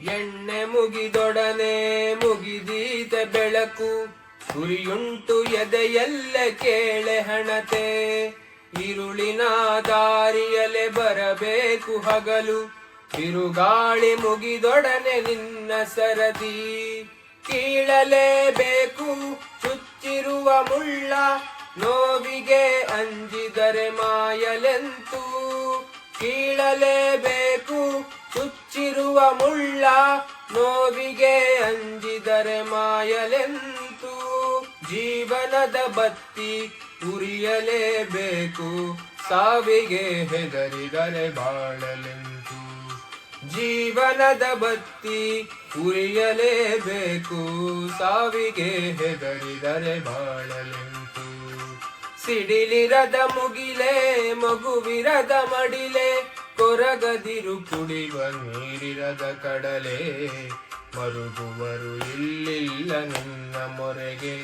ಎಣ್ಣೆ ಮುಗಿದೊಡನೆ ಮುಗಿದೀತ ಬೆಳಕು. ಗುರಿಯುಂಟು ಎದೆಯಲ್ಲ ಕೇಳೆ ಹಣತೆ. ಇರುಳಿನ ದಾರಿಯಲೆ ಬರಬೇಕು ಹಗಲು. ಬಿರುಗಾಳಿ ಮುಗಿದೊಡನೆ ನಿನ್ನ ಸರದಿ. ಕೀಳಲೇಬೇಕು ಚುಚ್ಚಿರುವ ಮುಳ್ಳ. ನೋವಿಗೆ ಅಂಜಿದರೆ ಮಾಯಲೆಂತು. ಕೀಳಲೇಬೇಕು ಮುಳ್ಳ ನೋವಿಗೆ ಅಂಜಿದರೆ ಮಾಯಲೆಂತು. ಜೀವನದ ಬತ್ತಿ ಉರಿಯಲೇಬೇಕು, ಸಾವಿಗೆ ಹೆದರಿದರೆ ಬಾಳಲೆಂತು. ಜೀವನದ ಬತ್ತಿ ಉರಿಯಲೇಬೇಕು, ಸಾವಿಗೆ ಹೆದರಿದರೆ ಬಾಳಲೆಂತು. ಸಿಡಿಲಿರದ ಮುಗಿಲೆ, ಮಗುವಿರದ ಮಡಿಲೆ ಕೊರಗದಿರು ಕುಡಿವ ನೀರಿರದ ಕಡಲೆ ಮರುಗುವರು ಇಲ್ಲಿಲ್ಲ ನಿನ್ನ ಮೊರೆಗೆ.